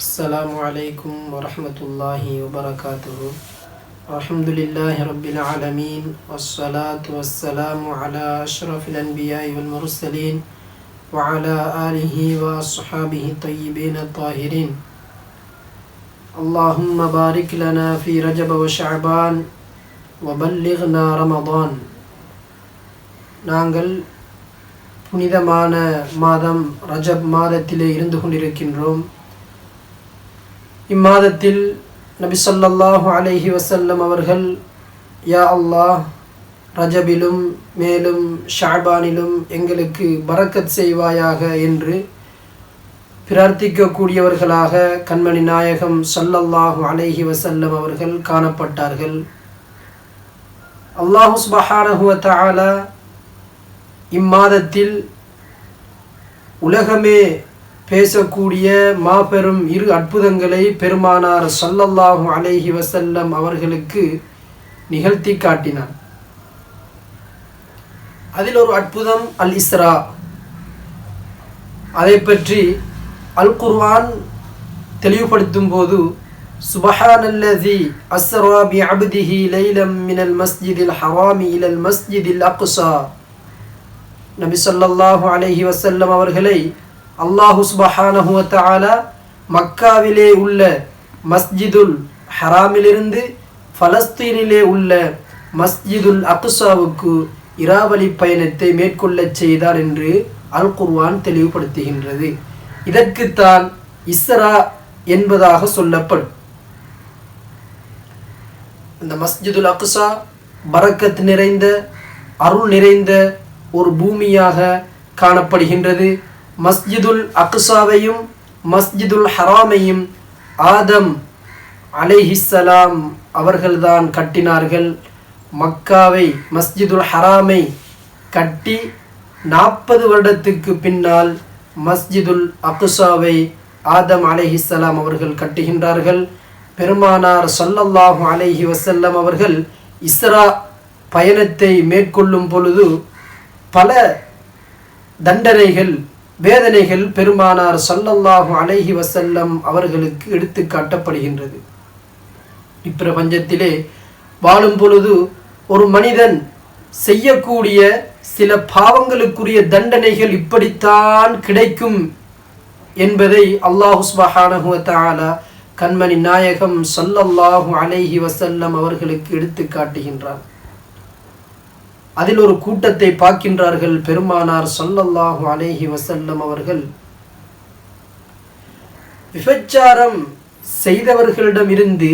السلام عليكم ورحمة الله وبركاته الحمد لله رب العالمين والصلاة والسلام على أشرف الأنبياء والمرسلين وعلى آله وأصحابه الطيبين الطاهرين اللهم بارك لنا في رجب وشعبان وبلغنا رمضان நாங்கள் புனிதமான மாதம் ரஜப் மாதத்திலே இருந்து கொண்டிருக்கின்றோம் இம்மாதத்தில் நபி ஸல்லல்லாஹு அலைஹி வசல்லம் அவர்கள் யா அல்லாஹ் ரஜபிலும் மேலும் ஷாபானிலும் எங்களுக்கு பரக்கத் செய்வாயாக என்று பிரார்த்திக்கக்கூடியவர்களாக கண்மணி நாயகம் ஸல்லல்லாஹு அலைஹி வசல்லம் அவர்கள் காணப்பட்டார்கள். அல்லாஹு சுபஹானஹு வ இம்மாதத்தில் உலகமே பேசக்கூடிய மாபெரும் இரு அற்புதங்களை பெருமானார் ஸல்லல்லாஹு அலைஹி வசல்லம் அவர்களுக்கு நிகழ்த்தி காட்டினார். அதில் ஒரு அற்புதம் அல் இஸ்ரா. அதை பற்றி அல் குர்வான் தெளிவுபடுத்தும் போது சுபஹானல்லதி அஸ்ரா பி அபுதிஹி லைலம் மினல் மஸ்ஜிதில் ஹவாமி இலல் மஸ்ஜிதில் அக்ஸா. நபி ஸல்லல்லாஹு அலஹி வசல்லம் அவர்களை அல்லாஹு சுபஹானஹு மக்காவிலே உள்ள மஸ்ஜிதுல் ஹராமிலிருந்து பலஸ்தீனிலே உள்ள மஸ்ஜிதுல் அக்சாவுக்கு இராவலி பயணத்தை மேற்கொள்ளச் செய்தார் என்று அல் குர்வான் தெளிவுபடுத்துகின்றது. இதற்குத்தான் இஸ்ரா என்பதாக சொல்லப்படும். இந்த மஸ்ஜிதுல் அக்சா பரக்கத் நிறைந்த அருள் நிறைந்த ஒரு பூமியாக காணப்படுகின்றது. மஸ்ஜிதுல் அக்ஸாவையும் மஸ்ஜிதுல் ஹராமையும் ஆதம் அலைஹிஸ்ஸலாம் அவர்கள்தான் கட்டினார்கள். மக்காவை மஸ்ஜிதுல் ஹராமை கட்டி நாற்பது வருடத்துக்கு பின்னால் மஸ்ஜிதுல் அக்ஸாவை ஆதம் அலைஹிஸ்ஸலாம் அவர்கள் கட்டுகின்றார்கள். பெருமானார் சொல்லல்லாஹு அலைஹி வசல்லம் அவர்கள் இஸ்ரா பயணத்தை மேற்கொள்ளும் பொழுது பல தண்டனைகள் வேதனைகள் பெருமானார் சல்லல்லாஹு அலைஹி வசல்லம் அவர்களுக்கு எடுத்து காட்டப்படுகின்றது. இப்பிரபஞ்சத்திலே வாழும் பொழுது ஒரு மனிதன் செய்யக்கூடிய சில பாவங்களுக்குரிய தண்டனைகள் இப்படித்தான் கிடைக்கும் என்பதை அல்லாஹு சுபஹானஹு கண்மணி நாயகம் ஸல்லல்லாஹு அலைஹி வசல்லம் அவர்களுக்கு எடுத்து காட்டுகின்றான். அதில் ஒரு கூட்டத்தை பார்க்கின்றார்கள் பெருமானார் சொல்லல்லாஹு அலேஹி வசல்லம் அவர்கள். விபச்சாரம் செய்தவர்களிடமிருந்து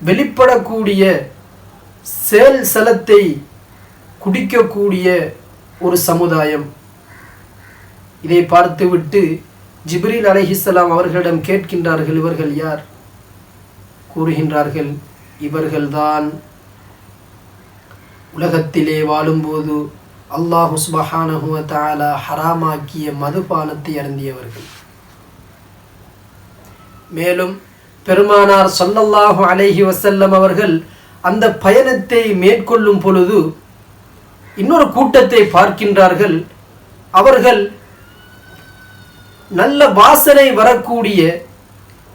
வெளிப்படக்கூடிய சேல் சலத்தை குடிக்கக்கூடிய ஒரு சமுதாயம். இதை பார்த்துவிட்டு ஜிப்ரீல் அலஹிஸ்லாம் அவர்களிடம் கேட்கின்றார்கள் இவர்கள் யார்? கூறுகின்றார்கள் இவர்கள்தான் உலகத்திலே வாழும்போது அல்லாஹு சுபஹானஹுவ தாலா ஹராமாக்கிய மதுபானத்தை அருந்தியவர்கள். மேலும் பெருமானார் சொல்லல்லாஹு அலைஹி வசல்லம் அவர்கள் அந்த பயணத்தை மேற்கொள்ளும் பொழுது இன்னொரு கூட்டத்தை பார்க்கின்றார்கள். அவர்கள் நல்ல வாசனை வரக்கூடிய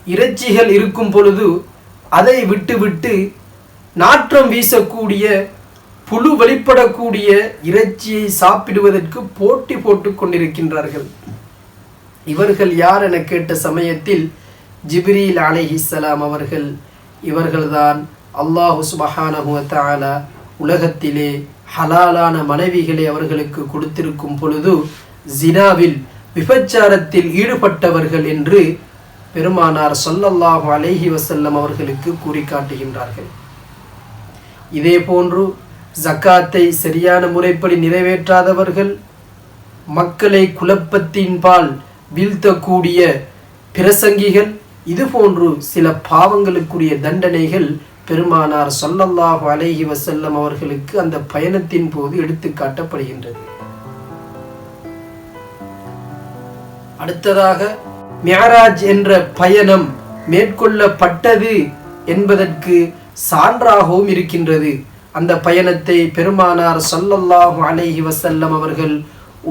இறைச்சிகள் இருக்கும் பொழுது அதை விட்டுவிட்டு நாற்றம் வீசக்கூடிய புழு வெளிப்படக்கூடிய இறைச்சியை சாப்பிடுவதற்கு போட்டி போட்டு கொண்டிருக்கின்றார்கள். இவர்கள் யார் என கேட்ட சமயத்தில் ஜிப்ரீல் அலைஹிஸ்ஸலாம் அவர்கள் இவர்கள்தான் அல்லாஹு சுபஹானஹு உலகத்திலே ஹலாலான மனைவிகளை அவர்களுக்கு கொடுத்திருக்கும் பொழுது ஜினாவில் விபச்சாரத்தில் ஈடுபட்டவர்கள் என்று பெருமானார் சொல்லல்லாஹு அலேஹி வசல்லம் அவர்களுக்கு கூறி காட்டுகின்றார்கள். இதே போன்று ஜக்காத்தை சரியான முறைப்படி நிறைவேற்றாதவர்கள் மக்களை குழப்பத்தின்பால் வீழ்த்தக்கூடிய பிரசங்கிகள் இதுபோன்று சில பாவங்களுக்குரிய தண்டனைகள் பெருமானார் ஸல்லல்லாஹு அலைஹி வசல்லம் அவர்களுக்கு அந்த பயணத்தின் போது எடுத்து காட்டப்படுகின்றது. அடுத்ததாக மியராஜ் என்ற பயணம் மேற்கொள்ளப்பட்டது என்பதற்கு சான்றாகவும் இருக்கின்றது. அந்த பயணத்தை பெருமானார் சல்லல்லாஹு அலைஹி வசல்லம் அவர்கள்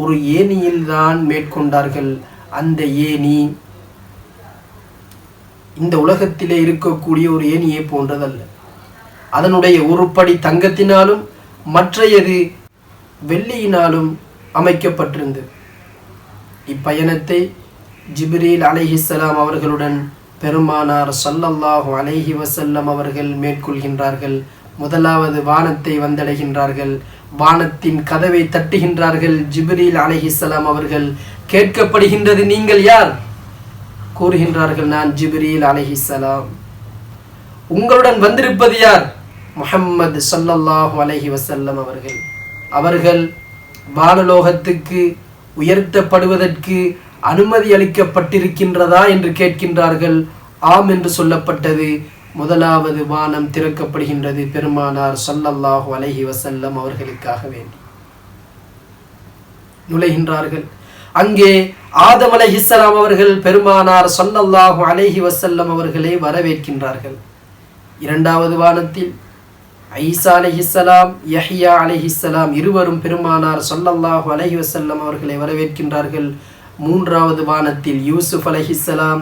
ஒரு ஏணியில் தான் மேற்கொண்டார்கள். அந்த ஏணி இந்த உலகத்திலே இருக்கக்கூடிய ஒரு ஏணியை போன்றதல்ல. அதனுடைய உருப்படி தங்கத்தினாலும் மற்றையது வெள்ளியினாலும் அமைக்கப்பட்டிருந்தது. இப்பயணத்தை ஜிப்ரீல் அலைஹிஸ்ஸலாம் அவர்களுடன் பெருமானார் சல்லல்லாஹு அலைஹி வசல்லம் அவர்கள் மேற்கொள்கின்றார்கள். முதலாவது வானத்தை வந்தடைகின்றார்கள். வானத்தின் கதவை தட்டுகின்றார்கள். ஜிப்ரீல் அலைஹிஸ்ஸலாம் அவர்கள் கேட்கப்படுகின்றது நீங்கள் யார்? கூறுகின்றார்கள் நான் ஜிப்ரீல் அலைஹிஸ்ஸலாம் உங்களுடன் வந்திருப்பது யார்? முஹம்மது ஸல்லல்லாஹு அலஹி வசல்லம் அவர்கள். அவர்கள் வானலோகத்துக்கு உயர்த்தப்படுவதற்கு அனுமதி அளிக்கப்பட்டிருக்கின்றதா? என்று கேட்கின்றார்கள். ஆம் என்று சொல்லப்பட்டது. முதலாவது வானம் திறக்கப்படுகின்றது பெருமானார் சல்லல்லாஹு அலஹி வசல்லம் அவர்களுக்காக வேண்டி நுழைகின்றார்கள். அங்கே ஆதம் அலைஹிஸ்ஸலாம் அவர்கள் பெருமானார் சொல்லல்லாஹு அலஹி வசல்லம் அவர்களை வரவேற்கின்றார்கள். இரண்டாவது வானத்தில் ஐசா அலைஹிஸ்ஸலாம் யஹ்யா அலைஹிஸ்ஸலாம் இருவரும் பெருமானார் சொல்லல்லாஹு அலஹி வசல்லம் அவர்களை வரவேற்கின்றார்கள். மூன்றாவது வானத்தில் யூசுப் அலைஹிஸ்ஸலாம்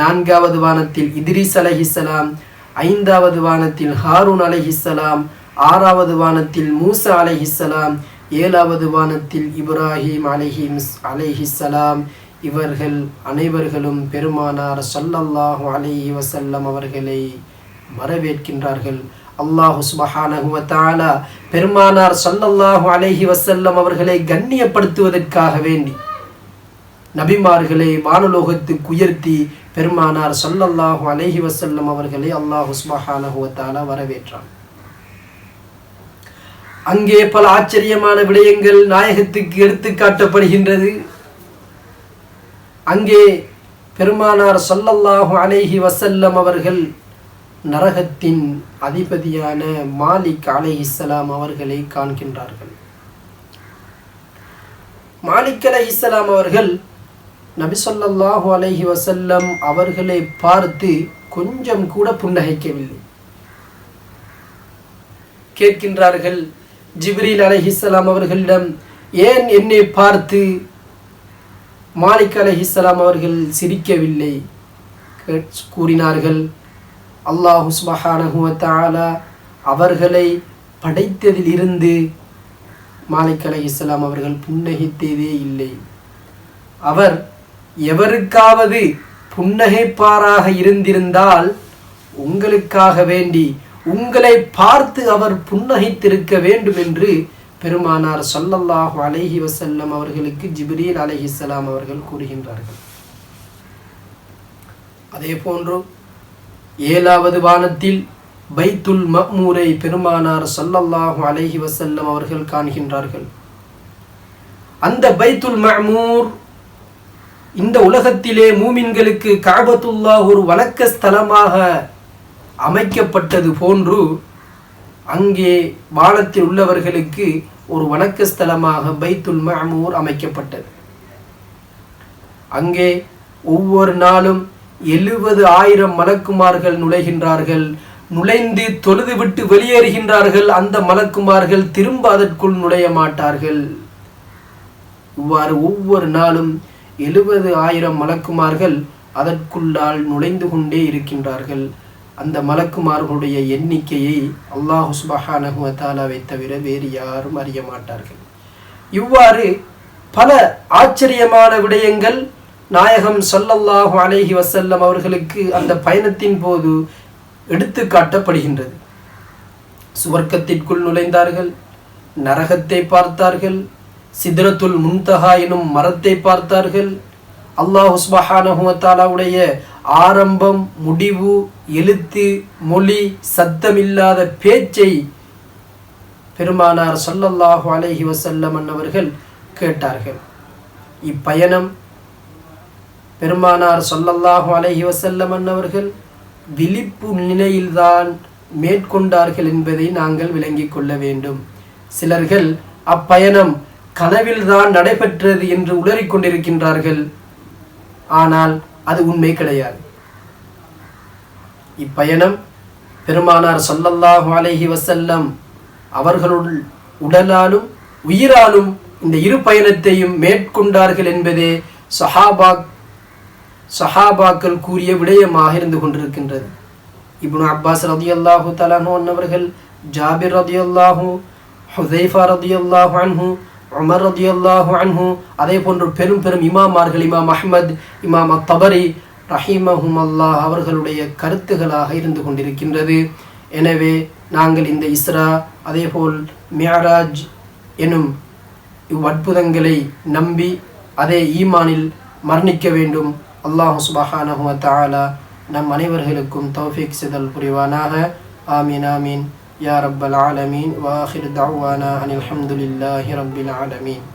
நான்காவது வானத்தில் இத்ரிஸ் அலைஹிஸ்ஸலாம் ஐந்தாவது வானத்தில் ஹாரூன் அலைஹிஸ்ஸலாம் ஆறாவது வானத்தில் மூசா அலைஹிஸ்ஸலாம் ஏழாவது வானத்தில் இப்ராஹிம் அலைஹிம்ஸ் அலைஹிஸ்ஸலாம் இவர்கள் அனைவர்களும் பெருமானார் சல்லல்லாஹு அலைஹி வசல்லம் அவர்களை வரவேற்கின்றார்கள். அல்லாஹு சுபஹானஹு பெருமானார் சல்லல்லாஹு அலைஹி வசல்லம் அவர்களை கண்ணியப்படுத்துவதற்காக வேண்டி நபிமார்களை வானலோகத்துக்கு உயர்த்தி பெருமானார் சொல்லல்லாஹு அலஹி வசல்லம் அவர்களை அல்லாஹ் சுபஹானஹு வரவேற்றான். அங்கே பல ஆச்சரியமான விடயங்கள் நாயகத்துக்கு எடுத்து காட்டப்படுகின்றது. அங்கே பெருமானார் சொல்லல்லாஹு அலைஹி வசல்லம் அவர்கள் நரகத்தின் அதிபதியான மாலிக் அலைஹிஸ்ஸலாம் அவர்களை காண்கின்றார்கள். மாலிக் அலைஹிஸ்ஸலாம் அவர்கள் நபி ஸல்லல்லாஹு அலைஹி வசல்லம் அவர்களை பார்த்து கொஞ்சம் கூட புன்னகைக்கவில்லை. கேட்கின்றார்கள் ஜிப்ரீல் அலஹிஸ்லாம் அவர்களிடம் ஏன் என்னை பார்த்து மாலிக் அலஹிஸ்லாம் அவர்கள் சிரிக்கவில்லை? கேட்- கூறினார்கள் அல்லாஹு சுபஹானஹு அவர்களை படைத்ததில் இருந்து மாலிக் அலஹிஸ்லாம் அவர்கள் புன்னகித்ததே இல்லை. அவர் எவருக்காவது புன்னகைப்பாராக இருந்திருந்தால் உங்களுக்காக வேண்டி உங்களை பார்த்து அவர் புன்னகைத்திருக்க வேண்டும் என்று பெருமானார் சொல்லல்லாஹு அலஹி வசல்லம் அவர்களுக்கு ஜிப்ரீல் அலஹிஸ்லாம் அவர்கள் கூறுகின்றார்கள். அதே போன்று ஏழாவது வானத்தில் பைத்துல் மக்மூரை பெருமானார் சொல்லல்லாஹு அலஹி வசல்லம் அவர்கள் காண்கின்றார்கள். அந்த பைத்துல் மஅமூர் இந்த உலகத்திலே மூமின்களுக்கு காபத்துல்லாஹ் ஒரு வணக்க ஸ்தலமாக அமைக்கப்பட்டது போன்று அங்கே வானத்தில் உள்ளவர்களுக்கு ஒரு வணக்க ஸ்தலமாக பைத்துல் மாமூர் அமைக்கப்பட்டது. அங்கே ஒவ்வொரு நாளும் எழுபது ஆயிரம் மலக்குமார்கள் நுழைகின்றார்கள். நுழைந்து தொழுதுவிட்டு வெளியேறுகின்றார்கள். அந்த மலக்குமார்கள் திரும்ப அதற்குள் நுழைய மாட்டார்கள். இவ்வாறு ஒவ்வொரு நாளும் எழுபது ஆயிரம் மலக்குமார்கள் அதற்குள்ளால் நுழைந்து கொண்டே இருக்கின்றார்கள். அந்த மலக்குமார்களுடைய எண்ணிக்கையை அல்லாஹ் சுபஹானஹு தவிர வேறு யாரும் அறிய மாட்டார்கள். இவ்வாறு பல ஆச்சரியமான விடயங்கள் நாயகம் சொல்லல்லாஹு அலேஹி வசல்லம் அவர்களுக்கு அந்த பயணத்தின் போது எடுத்து காட்டப்படுகின்றது. சுவர்க்கத்திற்குள் நுழைந்தார்கள் நரகத்தை பார்த்தார்கள் சித்ரத்துல் முன்தஹா எனும் மரத்தை பார்த்தார்கள். அல்லாஹ் சுபஹானஹு ஆரம்பம் முடிவு எழுத்து மொழி சத்தமில்லாத பேச்சை பெருமானார் சொல்லல்லாஹு அலஹி வஸல்லம் அன்னவர்கள் கேட்டார்கள். இப்பயணம் பெருமானார் சொல்லல்லாஹு அலஹி வஸல்லம் அன்னவர்கள் விழிப்பு நிலையில்தான் மேற்கொண்டார்கள் என்பதை நாங்கள் விளங்கிக் கொள்ள வேண்டும். சிலர்கள் அப்பயணம் கனவில்தான் நடைபெற்றது என்று உளறிக்கொண்டிருக்கின்றார்கள். ஆனால் அது உண்மை கிடையாது. இப்பயணம் பெருமானார் சொல்லல்லாஹு அலைஹி வசல்லம் அவர்களுள் உடலாலும் உயிராலும் இந்த இரு பயணத்தையும் மேற்கொண்டார்கள் என்பதே சஹாபா சஹாபாக்கள் கூறிய விடயமாக இருந்து கொண்டிருக்கின்றது. இப்னு அப்பாஸ் ரதி அல்லாஹூ தலான் அவர்கள் ஜாபிர் ரதி ரதியல்லாஹு ஹுதைஃபா ரதியல்லாஹு அன்ஹூ உமர் ரதியல்லாஹு அன்ஹு அதே போன்று பெரும் பெரும் இமாமார்கள் இமாம் அஹ்மத் இமாம் தபரி ரஹீமஹும் அல்லாஹ் அவர்களுடைய கருத்துகளாக இருந்து கொண்டிருக்கின்றது. எனவே நாங்கள் இந்த இஸ்ரா அதேபோல் மியாராஜ் எனும் இவ்வற்புதங்களை நம்பி அதே ஈமானில் மரணிக்க வேண்டும். அல்லாஹு சுபஹானஹு தாலா நம் அனைவர்களுக்கும் தௌஃபிக் சிதல் புரிவானாக. ஆமீன் ஆமீன். يا رب العالمين وآخر دعوانا أن الحمد لله رب العالمين.